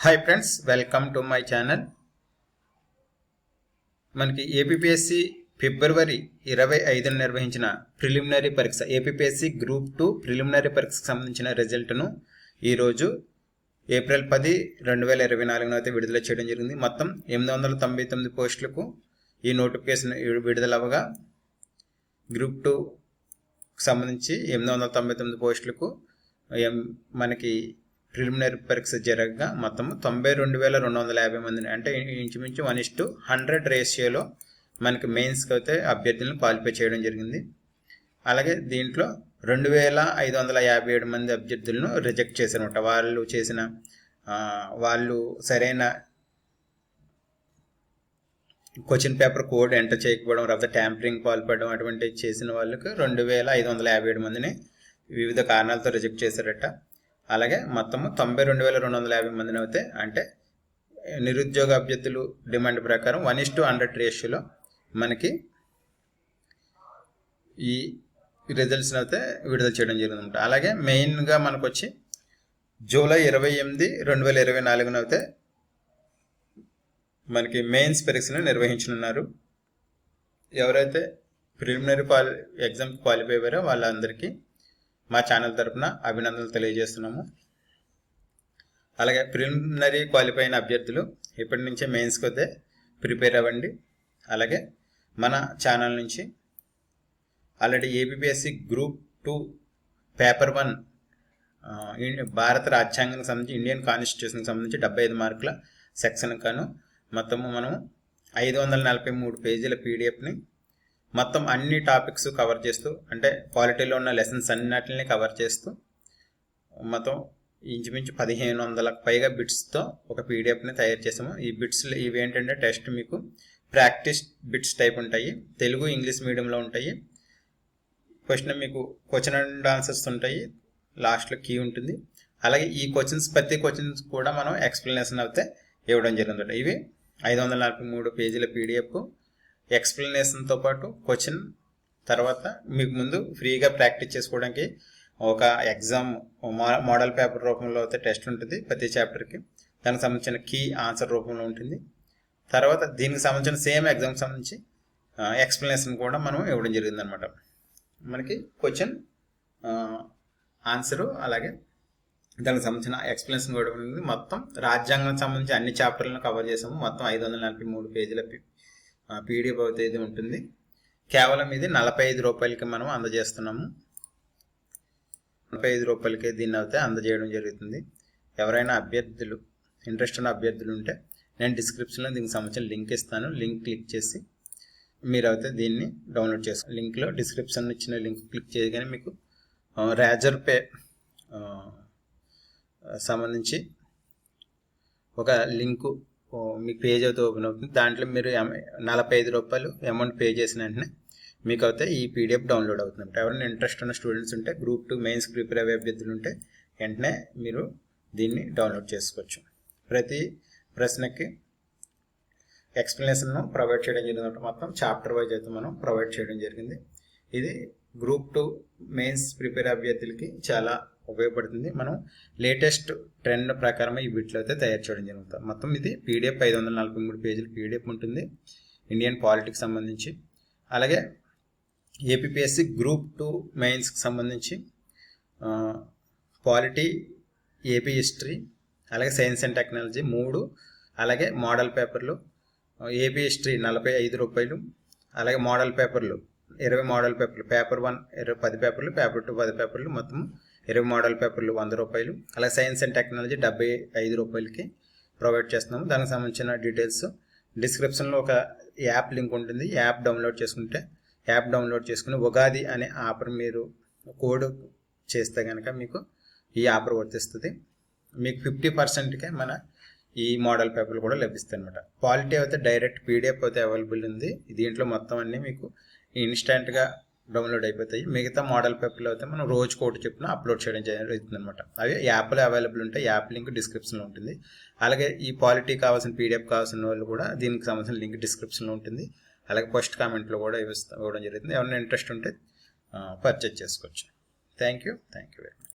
Hi friends welcome to my channel మనకి APPSC ఫిబ్రవరి ఇరవై ఐదున నిర్వహించిన ప్రిలిమినరీ పరీక్ష ఏపీఎస్సి గ్రూప్ టూ ప్రిలిమినరీ పరీక్షకు సంబంధించిన రిజల్ట్ను ఈరోజు ఏప్రిల్ పది రెండు వేల ఇరవై నాలుగున అయితే విడుదల చేయడం జరిగింది. మొత్తం ఎనిమిది వందల తొంభై తొమ్మిది పోస్టులకు ఈ నోటిఫికేషన్ విడుదల అవ్వగా గ్రూప్ టూ సంబంధించి ఎనిమిది వందల తొంభై తొమ్మిది పోస్టులకు మనకి ప్రిలిమినరీ పరీక్ష జరగగా మొత్తం తొంభై రెండు వేల రెండు వందల యాభై మందిని అంటే ఇంచుమించు వన్ ఇస్ టు హండ్రెడ్ రేషియోలో మనకి మెయిన్స్కి అయితే అభ్యర్థులను క్వాలిఫై చేయడం జరిగింది. అలాగే దీంట్లో రెండు వేల ఐదు వందల యాభై ఏడు మంది అభ్యర్థులను రిజెక్ట్ చేశారనమాట వాళ్ళు చేసిన వాళ్ళు సరైన క్వశ్చన్ పేపర్ కోడ్ ఎంటర్ చేయకపోవడం లేకపోతే ట్యాంపరింగ్ పాల్పడడం అటువంటి చేసిన వాళ్ళకి రెండు వేల ఐదు వందల యాభై ఏడు మందిని వివిధ కారణాలతో రిజెక్ట్ చేశారట. అలాగే మొత్తము తొంభై రెండు వేల రెండు వందల యాభై మందిని అయితే అంటే నిరుద్యోగ అభ్యర్థులు డిమాండ్ ప్రకారం వన్ ఇస్ టు హండ్రెడ్ రేషియోలో మనకి ఈ రిజల్ట్స్ని అయితే విడుదల చేయడం జరిగిందన్నమాట. అలాగే మెయిన్గా మనకు వచ్చి జూలై ఇరవై ఎనిమిది రెండు వేల ఇరవై నాలుగున అయితే మనకి మెయిన్స్ పరీక్షలు నిర్వహించనున్నారు. ఎవరైతే ప్రిలిమినరీ క్వాలి ఎగ్జామ్ క్వాలిఫై అయ్యారో వాళ్ళందరికీ మా ఛానల్ తరపున అభినందనలు తెలియజేస్తున్నాము. అలాగే ప్రిలిమినరీ క్వాలిఫై అయిన అభ్యర్థులు ఇప్పటి నుంచే మెయిన్స్కి వద్దే ప్రిపేర్ అవ్వండి. అలాగే మన ఛానల్ నుంచి already APPSC group two paper one భారత రాజ్యాంగానికి సంబంధించి ఇండియన్ కాన్స్టిట్యూషన్కి సంబంధించి డెబ్బై ఐదు మార్కుల సెక్షన్ కాను మొత్తము మనము ఐదు వందల నలభై మూడు పేజీల పీడిఎఫ్ని మొత్తం అన్ని టాపిక్స్ కవర్ చేస్తూ అంటే క్వాలిటీలో ఉన్న లెసన్స్ అన్నిటిని కవర్ చేస్తూ మొత్తం ఇంచుమించు పదిహేను వందలకు పైగా బిట్స్తో ఒక పీడిఎఫ్ని తయారు చేసాము. ఈ బిట్స్ ఇవి ఏంటంటే టెస్ట్ మీకు ప్రాక్టీస్ బిట్స్ టైప్ ఉంటాయి. తెలుగు ఇంగ్లీష్ మీడియంలో ఉంటాయి. క్వశ్చన్ మీకు క్వశ్చన్ అండ్ ఆన్సర్స్ ఉంటాయి. లాస్ట్లో కీ ఉంటుంది. అలాగే ఈ క్వశ్చన్స్ ప్రతి క్వశ్చన్స్ కూడా మనం ఎక్స్ప్లెనేషన్ అయితే ఇవ్వడం జరుగుతుంది ఇవి ఐదు వందల నలభై మూడు పేజీల పీడిఎఫ్ ఎక్స్ప్లెనేషన్తో పాటు క్వశ్చన్ తర్వాత మీకు ముందు ఫ్రీగా ప్రాక్టీస్ చేసుకోవడానికి ఒక ఎగ్జామ్ మోడల్ పేపర్ రూపంలో అయితే టెస్ట్ ఉంటుంది ప్రతి చాప్టర్కి. దానికి సంబంధించిన కీ ఆన్సర్ రూపంలో ఉంటుంది. తర్వాత దీనికి సంబంధించిన సేమ్ ఎగ్జామ్ సంబంధించి ఎక్స్ప్లెనేషన్ కూడా మనం ఇవ్వడం జరిగింది అనమాట మనకి క్వశ్చన్ ఆన్సరు అలాగే దానికి సంబంధించిన ఎక్స్ప్లెనేషన్ కూడా ఉంది మొత్తం రాజ్యాంగం సంబంధించి అన్ని చాప్టర్లను కవర్ చేసాము. మొత్తం ఐదు వందల నలభై మూడు పేజీల పీడిఎఫ్ అయితే ఇది ఉంటుంది. కేవలం ఇది నలభై ఐదు రూపాయలకి మనం అందజేస్తున్నాము. నలభై ఐదు రూపాయలకే దీన్ని అయితే అందజేయడం జరుగుతుంది. ఎవరైనా అభ్యర్థులు ఇంట్రెస్ట్ ఉన్న అభ్యర్థులు ఉంటే నేను డిస్క్రిప్షన్లో దీనికి సంబంధించిన లింక్ ఇస్తాను. లింక్ క్లిక్ చేసి మీరు అయితే దీన్ని డౌన్లోడ్ చేసుకో లింక్లో డిస్క్రిప్షన్ ఇచ్చిన లింక్ క్లిక్ చేయగానే మీకు రేజర్ పే సంబంధించి ఒక లింకు మీ పేజ్ అయితే ఓపెన్ అవుతుంది. దాంట్లో మీరు నలభై ఐదు రూపాయలు అమౌంట్ పే చేసిన వెంటనే మీకు అయితే ఈ పీడిఎఫ్ డౌన్లోడ్ అవుతుంది ఎవరైనా ఇంట్రెస్ట్ ఉన్న స్టూడెంట్స్ ఉంటే గ్రూప్ టూ మెయిన్స్ ప్రిపేర్ అయ్యే అభ్యర్థులు ఉంటే వెంటనే మీరు దీన్ని డౌన్లోడ్ చేసుకోవచ్చు. ప్రతి ప్రశ్నకి ఎక్స్ప్లెనేషన్ ప్రొవైడ్ చేయడం జరిగింది మొత్తం చాప్టర్ వైజ్ అయితే మనం ప్రొవైడ్ చేయడం జరిగింది. ఇది గ్రూప్ టూ మెయిన్స్ ప్రిపేర్ అభ్యర్థులకి చాలా ఉపయోగపడుతుంది. మనం లేటెస్ట్ ట్రెండ్ ప్రకారం ఈ వీటిలో అయితే తయారు చేయడం జరుగుతుంది. మొత్తం ఇది పీడిఎఫ్ ఐదు వందల నలభై మూడు పేజీల పీడిఎఫ్ ఉంటుంది. ఇండియన్ పాలిటిక్స్ సంబంధించి. అలాగే ఏపీఎస్సి గ్రూప్ టూ మెయిన్స్కి సంబంధించి పాలిటీ ఏపీ హిస్టరీ అలాగే సైన్స్ అండ్ టెక్నాలజీ మూడు అలాగే మోడల్ పేపర్లు ఏపీ హిస్టరీ నలభై ఐదు రూపాయలు అలాగే మోడల్ పేపర్లు ఇరవై మోడల్ పేపర్లు పేపర్ వన్ ఇరవై పది పేపర్లు పేపర్ టూ పది పేపర్లు మొత్తం ఇరవై మోడల్ పేపర్లు వంద రూపాయలు అలాగే సైన్స్ అండ్ టెక్నాలజీ డెబ్బై ఐదు రూపాయలకి ప్రొవైడ్ చేస్తున్నాము. దానికి సంబంధించిన డీటెయిల్స్ డిస్క్రిప్షన్లో ఒక యాప్ లింక్ ఉంటుంది. యాప్ డౌన్లోడ్ చేసుకుంటే యాప్ డౌన్లోడ్ చేసుకుని ఉగాది అనే ఆఫర్ మీరు కోడ్ చేస్తే కనుక మీకు ఈ ఆఫర్ వర్తిస్తుంది. మీకు ఫిఫ్టీ పర్సెంట్కే మన ఈ మోడల్ పేపర్లు కూడా లభిస్తాయి అనమాట క్వాలిటీ అయితే డైరెక్ట్ పీడిఎఫ్ అయితే అవైలబుల్ ఉంది. దీంట్లో మొత్తం అన్నీ మీకు ఇన్స్టెంట్గా డౌన్లోడ్ అయిపోతాయి. మిగతా మోడల్ పేపర్లు అయితే మనం రోజు కోటి చెప్పిన అప్లోడ్ చేయడం జరుగుతుంది అనమాట అవి యాప్లో అవైలబుల్ ఉంటాయి. యాప్ లింక్ డిస్క్రిప్షన్లో ఉంటుంది. అలాగే ఈ పాలిటీ కావాల్సిన పీడిఎఫ్ కావాల్సిన వాళ్ళు కూడా దీనికి సంబంధించిన లింక్ డిస్క్రిప్షన్లో ఉంటుంది. అలాగే ఫస్ట్ కామెంట్లో కూడా ఇవ్వడం జరుగుతుంది. ఎవరైనా ఇంట్రెస్ట్ ఉంటే పర్చేజ్ చేసుకోవచ్చు. Thank you. Thank you very